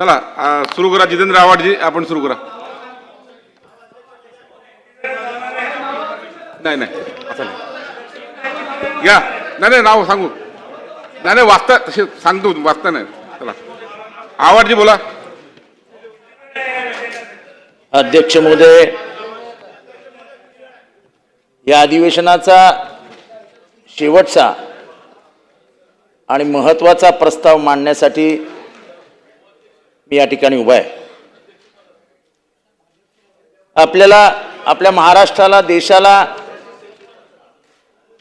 चला सुरू करा. जितेंद्र आव्हाडजी आपण सुरू करा. नाही नाही. असं नाही. नाही नाही नाव सांगू. नाही नाही वाचता तसे सांगतो वाचता नाही. चला. आव्हाडजी बोला. अध्यक्ष महोदय या अधिवेशनाचा शेवटचा आणि महत्त्वाचा प्रस्ताव मांडण्यासाठी मी या ठिकाणी उभा आहे. आपल्याला आपल्या महाराष्ट्राला देशाला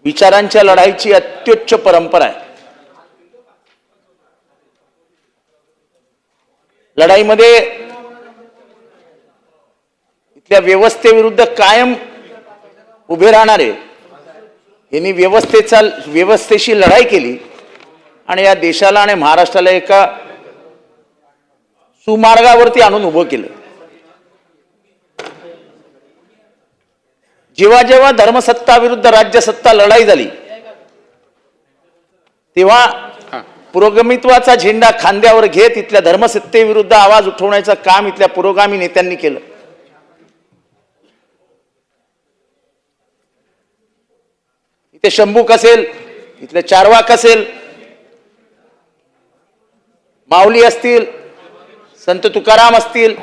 विचारांच्या लढाईची अत्युच्च परंपरा आहे. लढाईमध्ये इथल्या व्यवस्थेविरुद्ध कायम उभे राहणारे यांनी व्यवस्थेचा व्यवस्थेशी लढाई केली आणि या देशाला आणि महाराष्ट्राला एका सुमार्गावरती आणून उभं केलं. जेव्हा जेव्हा धर्मसत्ता विरुद्ध राज्यसत्ता लढाई झाली तेव्हा पुरोगमित्वाचा झेंडा खांद्यावर घेत इथल्या धर्मसत्तेविरुद्ध आवाज उठवण्याचं काम इथल्या पुरोगामी नेत्यांनी केलं. इथे शंभूक असेल इथले चारवाक असेल माऊली असतील संत तुकाराम असतील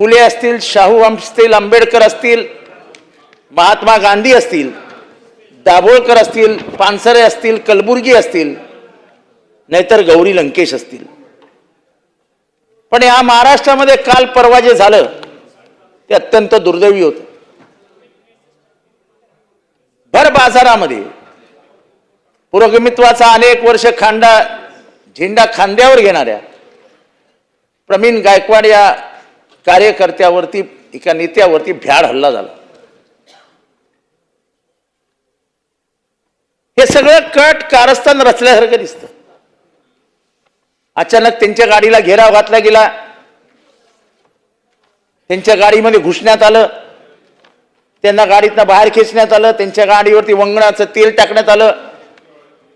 फुले असतील शाहू असतील आंबेडकर असतील महात्मा गांधी असतील दाभोळकर असतील पानसरे असतील कलबुर्गी असतील नाहीतर गौरी लंकेश असतील. पण या महाराष्ट्रामध्ये काल परवा जे झालं ते अत्यंत दुर्दैवी होत. भर बाजारामध्ये पुरोगमित्वाचा अनेक वर्ष खांडा झेंडा खांद्यावर घेणाऱ्या प्रवीण गायकवाड या कार्यकर्त्यावरती एका नेत्यावरती भ्याड हल्ला झाला. हे सगळं कट कारस्थान रचल्यासारखं दिसतं. अचानक त्यांच्या गाडीला घेराव घातला गेला. त्यांच्या गाडीमध्ये घुसण्यात आलं. त्यांना गाडीतनं बाहेर खेचण्यात आलं. त्यांच्या गाडीवरती वंगणाचं तेल टाकण्यात आलं.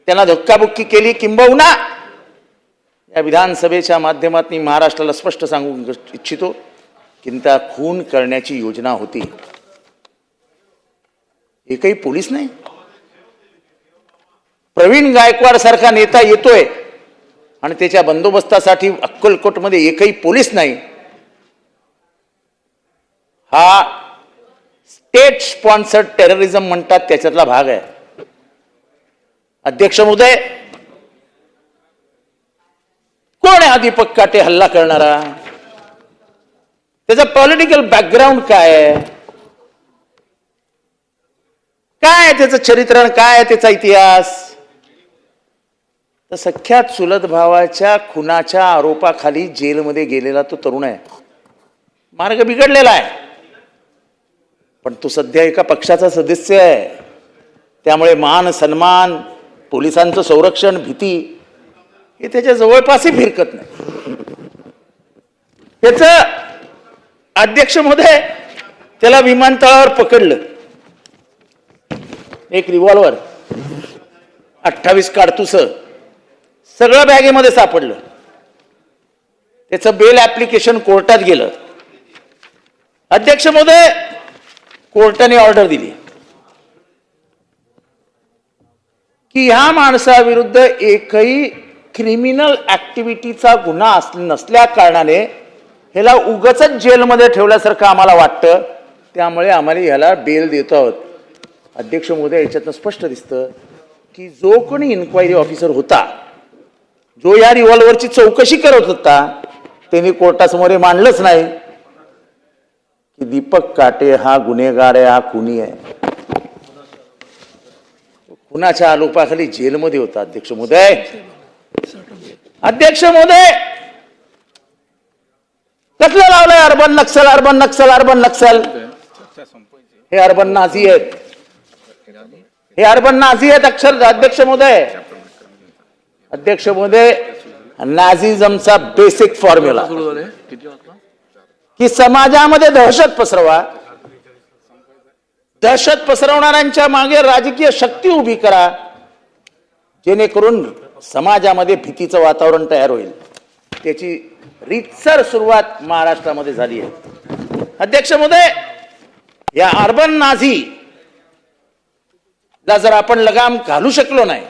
त्यांना धक्काबुक्की केली. किंबहुना या विधानसभेच्या माध्यमातून महाराष्ट्राला स्पष्ट सांगू इच्छितो की त्या खून करण्याची योजना होती. एकही पोलीस नाही. प्रवीण गायकवाड सारखा नेता येतोय आणि त्याच्या बंदोबस्तासाठी अक्कलकोटमध्ये एकही पोलीस नाही. हा स्टेट स्पॉन्सर्ड टेररिझम म्हणतात त्याच्यातला भाग आहे. अध्यक्ष महोदय कोण आहे हा दीपक काटे हल्ला करणारा? त्याचा पॉलिटिकल बॅकग्राऊंड काय आहे? काय आहे त्याचं चरित्रण? काय आहे त्याचा इतिहास? तर सख्या चुलत भावाच्या खुनाच्या आरोपाखाली जेलमध्ये गेलेला तो तरुण आहे. मार्ग बिघडलेला आहे. पण तो सध्या एका पक्षाचा सदस्य आहे. त्यामुळे मान सन्मान पोलिसांचं संरक्षण भीती हे त्याच्या जवळपासही फिरकत नाही. त्याच अध्यक्ष महोदय त्याला विमानतळावर पकडलं. एक रिव्हॉल्वर अठ्ठावीस काडतुस सगळं बॅगेमध्ये सापडलं. त्याचं बेल ऍप्लिकेशन कोर्टात गेलं. अध्यक्ष महोदय कोर्टाने ऑर्डर दिली. की ह्या माणसाविरुद्ध एकही क्रिमिनल ऍक्टिव्हिटीचा गुन्हा अस नसल्या कारणाने ह्याला उगच जेलमध्ये ठेवल्यासारखं आम्हाला वाटतं. त्यामुळे आम्हाला ह्याला बेल देत आहोत. अध्यक्ष महोदय याच्यातनं स्पष्ट दिसतं की जो कोणी इन्क्वायरी ऑफिसर होता जो या रिव्हॉल्वरची चौकशी करत होता त्यांनी कोर्टासमोर हे मांडलंच नाही की दीपक काटे हा गुन्हेगार आहे हा खुनी आहे. खुनाच्या आलोपाखाली जेलमध्ये होता अध्यक्ष महोदय? अध्यक्ष महोदय कसलं लावलंय urban naxal urban naxal urban naxal हे अर्बन नाझी आहेत. हे अर्बन नाझी आहेत अक्षर अध्यक्ष महोदय अध्यक्ष महोदय नाझिझमचा बेसिक फॉर्म्युला की समाजामध्ये दहशत पसरवा. दहशत पसरवणाऱ्यांच्या मागे राजकीय शक्ती उभी करा. जेणेकरून समाजामध्ये भीतीचं वातावरण तयार होईल. त्याची रीतसर सुरुवात महाराष्ट्रामध्ये झाली आहे. अध्यक्ष महोदय या अर्बन नाझी ला जर आपण लगाम घालू शकलो नाही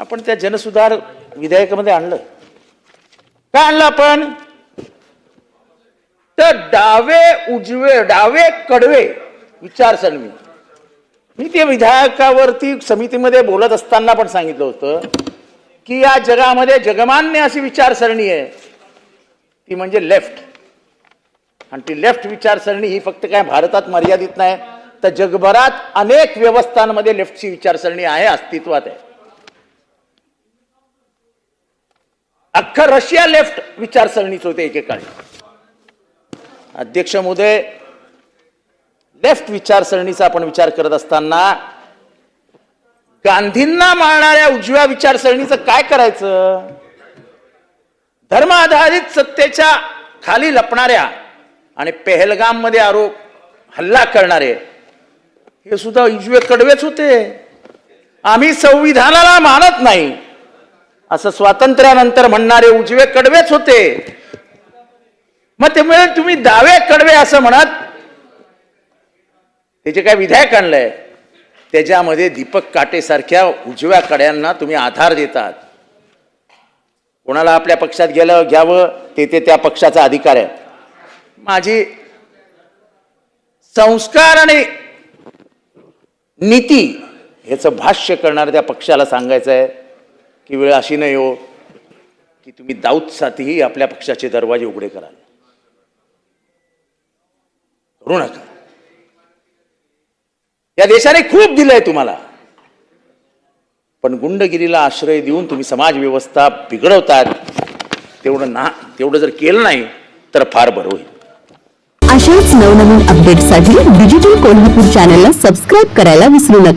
आपण त्या जनसुधार विधेयकामध्ये आणलं. काय आणलं आपण? तर डावे उजवे डावे कडवे विचारसरणी. मी ते विधायकावरती समितीमध्ये बोलत असताना पण सांगितलं होतं की या जगामध्ये जगमान्य अशी विचारसरणी आहे. ती म्हणजे लेफ्ट. आणि ती लेफ्ट विचारसरणी ही फक्त काय भारतात मर्यादित नाही तर जगभरात अनेक व्यवस्थांमध्ये लेफ्टची विचारसरणी आहे अस्तित्वात आहे. अख्खा रशिया लेफ्ट विचारसरणीच होते एकेकाळी. अध्यक्ष मोदय लेफ्ट विचारसरणीचा आपण विचार करत असताना गांधींना मारणाऱ्या उजव्या विचारसरणीचं काय करायचं? धर्म आधारित सत्तेच्या खाली लपणाऱ्या आणि पेहलगाममध्ये आरोप हल्ला करणारे हे सुद्धा उजवे कडवेच होते. आम्ही संविधानाला मानत नाही. असं स्वातंत्र्यानंतर म्हणणारे उजवे कडवेच होते. मग त्यामुळे म्हणजे तुम्ही दावे कडवे असं म्हणत त्याचे काय विधायक आणलंय त्याच्यामध्ये दीपक काटेसारख्या उजव्या कड्यांना तुम्ही आधार देतात. कोणाला आपल्या पक्षात गेलं घ्यावं ते ते त्या पक्षाचा अधिकार आहे. माझी संस्कार आणि नीती ह्याचं भाष्य करणाऱ्या त्या पक्षाला सांगायचं आहे की वेळ अशी नाही हो की तुम्ही दाऊदसाठीही आपल्या पक्षाचे दरवाजे उघडे कराल. करू नका. या देशाने खूप दिलंय तुम्हाला. पण गुंडगिरीला आश्रय देऊन तुम्ही समाज व्यवस्था बिघडवतात तेवढं ना तेवढं जर केलं नाही तर फार बरं होईल. अशाच नवनवीन अपडेटसाठी डिजिटल कोल्हापूर चॅनलला सबस्क्राईब करायला विसरू नका.